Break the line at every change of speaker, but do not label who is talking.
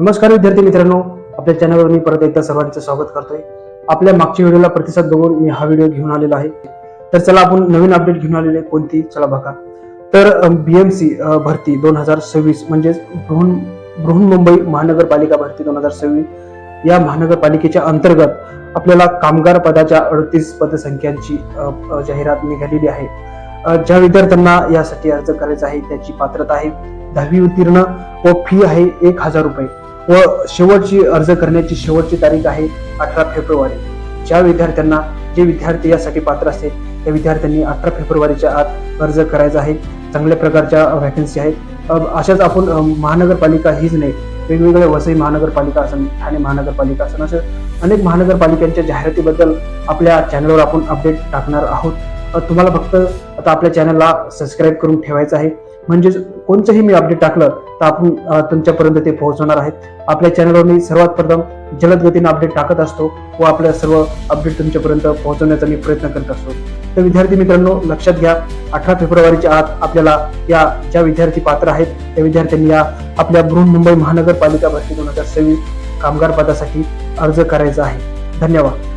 नमस्कार विद्यार्थी मित्रांनो. आपल्या चॅनलवर मी परत एकदा सर्वांचं स्वागत करतोय. आपल्या मागच्या व्हिडिओला प्रतिसाद बघून मी हा व्हिडिओ घेऊन आलेला आहे. तर चला आपण नवीन अपडेट घेऊन आलेले कोणती? चला बघा. तर बीएमसी भरती दोन हजार सव्वीस म्हणजेच बृहन बृहन मुंबई महानगरपालिका भरती दोन हजार सव्वीस. या महानगरपालिकेच्या अंतर्गत आपल्याला कामगार पदाच्या अडतीस पदसंख्यांची जाहिरात निघालेली आहे. ज्या विद्यार्थ्यांना यासाठी अर्ज करायचा आहे त्याची पात्रता आहे. दहावी उत्तीर्ण व फी आहे एक हजार रुपये. व शेवटची अर्ज करण्याची शेवटची तारीख आहे अठरा फेब्रुवारी. ज्या विद्यार्थ्यांना जे विद्यार्थी यासाठी पात्र असतील त्या विद्यार्थ्यांनी अठरा फेब्रुवारीच्या आत अर्ज करायचा आहे. चांगल्या प्रकारच्या व्हॅकन्सी आहेत. अशाच आपण महानगरपालिका हीच नाही वेगवेगळ्या वसई महानगरपालिका असेल ठाणे महानगरपालिका असेल असं अनेक महानगरपालिकांच्या जाहिरातीबद्दल आपल्या चॅनलवर आपण अपडेट टाकणार आहोत. तुम्हाला फक्त आता आपल्या चॅनलला सबस्क्राईब करून ठेवायचं आहे. म्हणजेच कोणतंही मी अपडेट टाकलं तर आपण तुमच्यापर्यंत ते पोहोचवणार आहेत. आपल्या चॅनलवर मी सर्वात प्रथम जलद गतीने अपडेट टाकत असतो व आपल्या सर्व अपडेट तुमच्यापर्यंत पोहोचवण्याचा मी प्रयत्न करत असतो. तर विद्यार्थी मित्रांनो लक्षात घ्या अठरा फेब्रुवारीच्या आत आपल्याला या ज्या विद्यार्थी पात्र आहेत त्या विद्यार्थ्यांनी या आपल्या बृहन्मुंबई महानगरपालिका भरती दोन हजार सव्वीस कामगार पदासाठी अर्ज करायचा आहे. धन्यवाद.